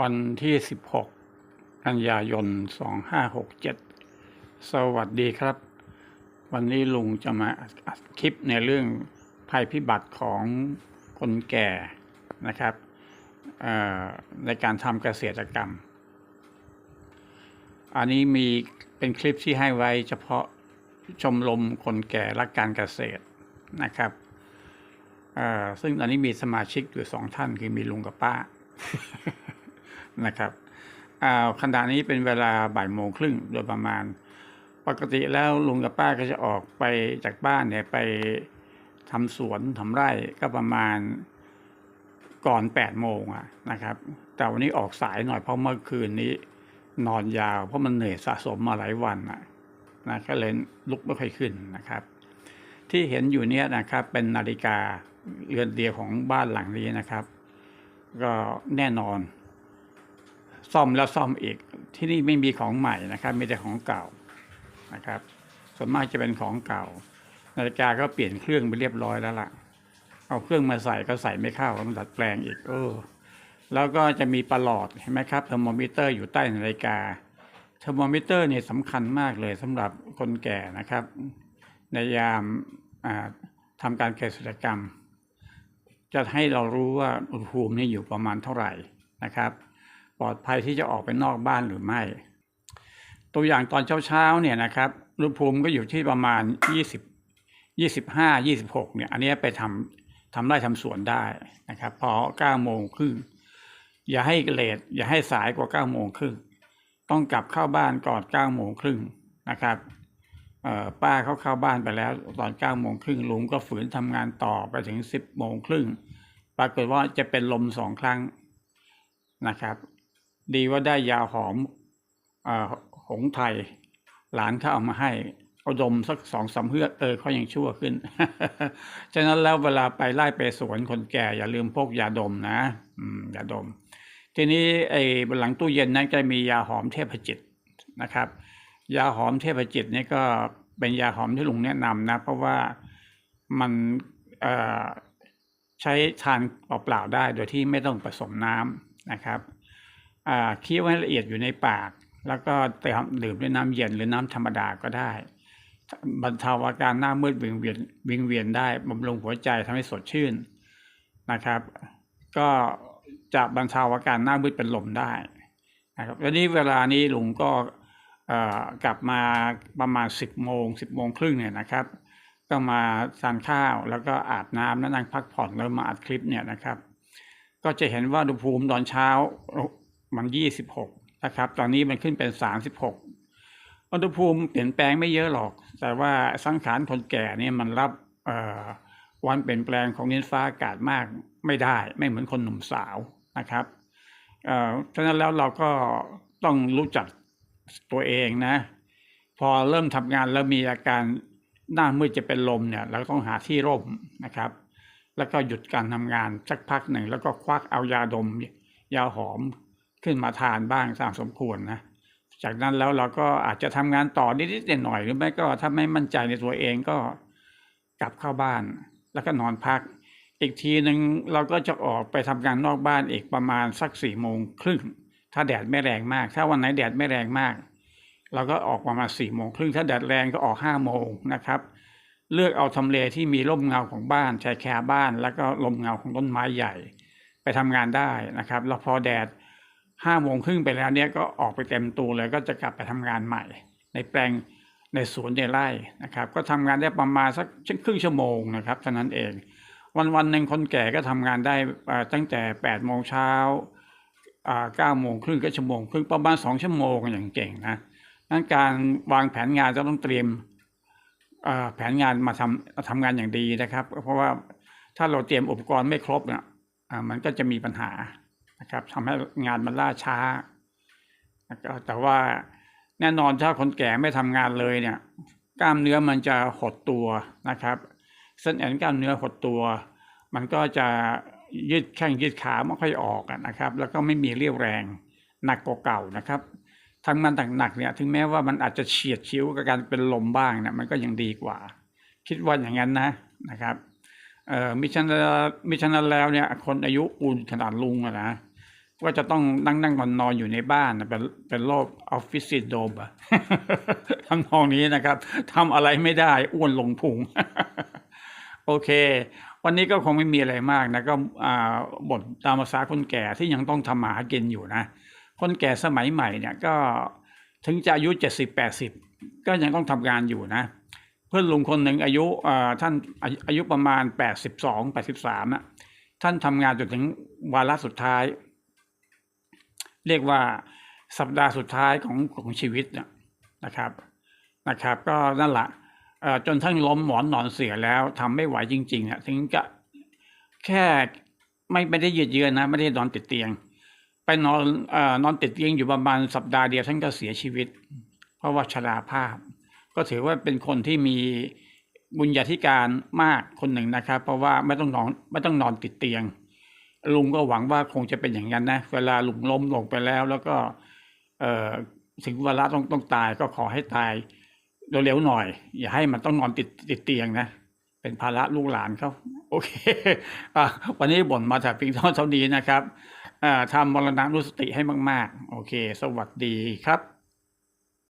วันที่ 16 กันยายน 2567 สวัสดีครับ วันนี้ลุงจะมาอัดคลิปในเรื่องภัยพิบัติของคนแก่นะครับเอ่อในการทำเกษตรกรรม อันนี้มีเป็นคลิปที่ให้ไว้เฉพาะชมรมคนแก่รักการเกษตรนะครับเอ่อซึ่งตอนนี้มีสมาชิกอยู่สองท่านคือมีลุงกับป้า นะครับอ่าขณะนี้เป็นเวลาบ่ายโมงครึ่งโดยประมาณ ปกติแล้วลุงกับป้าก็จะออกไปจากบ้านเนี่ยไปทำสวนทำไร่ก็ประมาณก่อนแปดโมงอะนะครับ แต่วันนี้ออกสายหน่อยเพราะเมื่อคืนนี้นอนยาวเพราะมันเหนื่อยสะสมมาหลายวันอะนะก็เลยลุกไม่ค่อยขึ้นนะครับ ที่เห็นอยู่เนี่ยนะครับเป็นนาฬิกาเรือนเดียวของบ้านหลังนี้นะครับ ก็แน่นอน ซ่อมแล้วซ่อมอีก ที่นี่ไม่มีของใหม่นะครับมีแต่ของเก่านะครับ ส่วนมากจะเป็นของเก่า นาฬิกาก็เปลี่ยนเครื่องไปเรียบร้อยแล้วล่ะ เอาเครื่องมาใส่ก็ใส่ไม่เข้าต้องดัดแปลงอีกเออแล้วก็จะมีประหลอดเห็นไหมครับเทอร์โมมิเตอร์อยู่ใต้นาฬิกาเทอร์โมมิเตอร์เนี่ยสำคัญมากเลยสำหรับคนแก่นะครับ ในยามาทำการเกษตรกรรม จะให้เรารู้ว่าอุณหภูมินี่อยู่ประมาณเท่าไหร่นะครับ ปลอดภัยที่จะออกไปนอกบ้านหรือไม่ ตัวอย่างตอนเช้าๆเนี่ยนะครับอุณหภูมิก็อยู่ที่ประมาณ 20 25 26เนี่ยอันนี้ไปทำทำไร่ทำสวนได้นะครับ พอ9โมงครึ่งอย่าให้เลทอย่าให้สายกว่า9โมงครึ่งต้องกลับเข้าบ้านก่อน9โมงครึ่งนะครับป้าเขาเข้าบ้านไปแล้ว ตอน9โมงครึ่งลุงก็ฝืนทำงานต่อไปถึง 10โมงครึ่งปรากฏว่าจะเป็นลมสองครั้งนะครับ ดีว่าได้ยาหอมอหงส์ไทย หลานเขาเอามาให้เอาดมสักสองสามเฮือกเออเขายังชั่วขึ้น ฉะนั้นแล้วเวลาไปไล่ไปสวนคนแก่อย่าลืมพกยาดมนะอืมยาดม ทีนี้ไอ้บนหลังตู้เย็นนั้นจะมียาหอมเทพจิตนะครับ ยาหอมเทพจิตนี่ก็เป็นยาหอมที่ลุงแนะนำนะ เพราะว่ามันใช้ทานเปล่าๆได้โดยที่ไม่ต้องผสมน้ำนะครับ เคี้ยวให้ละเอียดอยู่ในปาก แล้วก็เติมดื่มด้วยน้ำเย็นหรือน้ำธรรมดาก็ได้ บรรเทาอาการหน้ามืดวิงเวียนวิงเวียนได้บำรุงหัวใจทำให้สดชื่นนะครับ ก็จะบรรเทาอาการหน้ามืดเป็นลมได้นะครับวันนี้เวลานี้ลุงก็กลับมาประมาณสิบโมงสิบโมงครึ่งเนี่ยนะครับ ก็มาทานข้าวแล้วก็อาบน้ำแล้วนั่งพักผ่อนแล้วมาอัดคลิปเนี่ยนะครับ ก็จะเห็นว่าอุณหภูมิตอนเช้า มันยี่สิบหกนะครับ ตอนนี้มันขึ้นเป็นสามสิบหกอุณหภูมิเปลี่ยนแปลงไม่เยอะหรอก แต่ว่าสังขารคนแก่เนี่ยมันรับวันเปลี่ยนแปลงของดินฟ้าอากาศมากไม่ได้ ไม่เหมือนคนหนุ่มสาวนะครับเอ่อฉะนั้นแล้วเราก็ต้องรู้จักตัวเองนะ พอเริ่มทำงานแล้วมีอาการหน้ามืดจะเป็นลมเนี่ย เราต้องหาที่ร่มนะครับ แล้วก็หยุดการทำงานสักพักหนึ่ง แล้วก็ควักเอายาดม ยาหอม ขึ้นมาทานบ้างตามสมควรนะจากนั้นแล้วเราก็อาจจะทำงานต่อนิดๆหน่อยๆหรือไม่ก็ถ้าไม่มั่นใจในตัวเองก็กลับเข้าบ้าน แล้วก็นอนพัก อีกทีหนึ่งเราก็จะออกไปทำงานนอกบ้านอีกประมาณสักสี่โมงครึ่งถ้าแดดไม่แรงมาก ถ้าวันไหนแดดไม่แรงมาก เราก็ออกประมาณสี่โมงครึ่งถ้าแดดแรงก็ออกห้าโมงนะครับ เลือกเอาทำเลที่มีร่มเงาของบ้านชายแคบ้าน แล้วก็ลมเงาของต้นไม้ใหญ่ ไปทำงานได้นะครับ แล้วพอแดด ห้าโมงครึ่งไปแล้วเนี่ยก็ออกไปเต็มตัวเลยก็จะกลับไปทำงานใหม่ ในแปลงในสวนในไร่นะครับ ก็ทำงานได้ประมาณสักครึ่งชั่วโมงนะครับเท่านั้นเอง วันวันหนึ่งคนแก่ก็ทำงานได้ตั้งแต่แปดโมงเช้าเก้าโมงครึ่งก็ชั่วโมงครึ่งประมาณสองชั่วโมงอย่างเก่งนะนั้นการวางแผนงานจะต้องเตรียมแผนงานมาทำทำงานอย่างดีนะครับ เพราะว่าถ้าเราเตรียมอุปกรณ์ไม่ครบเนี่ยมันก็จะมีปัญหา นะครับทำให้งานมันล่าช้านะครับแต่ว่าแน่นอนถ้าคนแก่ไม่ทำงานเลยเนี่ย กล้ามเนื้อมันจะหดตัวนะครับเส้นเอ็นกล้ามเนื้อหดตัว มันก็จะยืดแข้งยืดขาไม่ค่อยออกนะครับ แล้วก็ไม่มีเรี่ยวแรงหนักกว่าเก่านะครับทำงานหนักๆเนี่ยถึงแม้ว่ามันอาจจะเฉียดชิวกับการเป็นลมบ้างเนี่ยมันก็ยังดีกว่า คิดว่าอย่างนั้นนะนะครับเอ่อมิฉะนั้นมิฉะนั้นแล้วเนี่ยคนอายุอุ่นขนาดลุงอะนะ ว่าจะต้องนั่งนั่งนอนนอนอยู่ในบ้านเป็นเป็นโรคออฟฟิศซินโดมอะทำนองนี้นะครับทำอะไรไม่ได้อ้วนลงพุง โอเค วันนี้ก็คงไม่มีอะไรมากนะก็บ่นตามภาษาคนแก่ที่ยังต้องทำมากินอยู่นะ คนแก่สมัยใหม่เนี่ยก็ถึงจะอายุเจ็ดสิบแปดสิบก็ยังต้องทำงานอยู่นะ เพื่อนลุงคนหนึ่งอายุท่านอายุประมาณแปดสิบสองแปดสิบสามอะท่านทำงานจนถึงวาระสุดท้าย เรียกว่าสัปดาห์สุดท้ายของของชีวิตน่ะนะครับนะครับ ก็นั่นแหละจนทั้งล้มหมอนนอนเสียแล้วทำไม่ไหวจริงๆอะถึงจะแค่ไม่ไม่ได้ยืดเยื้อนะ ไม่ได้นอนติดเตียง ไปนอนอนอนติดเตียงอยู่ประมาณสัปดาห์เดียวท่านก็เสียชีวิต เพราะว่าชราภาพ ก็ถือว่าเป็นคนที่มีบุญญาธิการมากคนหนึ่งนะครับ เพราะว่าไม่ต้องนอนไม่ต้องนอนติดเตียง ลุงก็หวังว่าคงจะเป็นอย่างนั้นนะ เวลาลุงล้มลงไปแล้ว แล้วก็ เอ่อถึงเวลาต้องต้องตายก็ขอให้ตายเร็วๆหน่อย อย่าให้มันต้องนอนติดติดเตียงนะ เป็นภาระลูกหลานเขาโอเคอวันนี้บ่นมาจากเพียงเท่าเท่านี้นะครับอ่าทำมรณะนุสติให้มาก ๆ โอเค สวัสดีครับ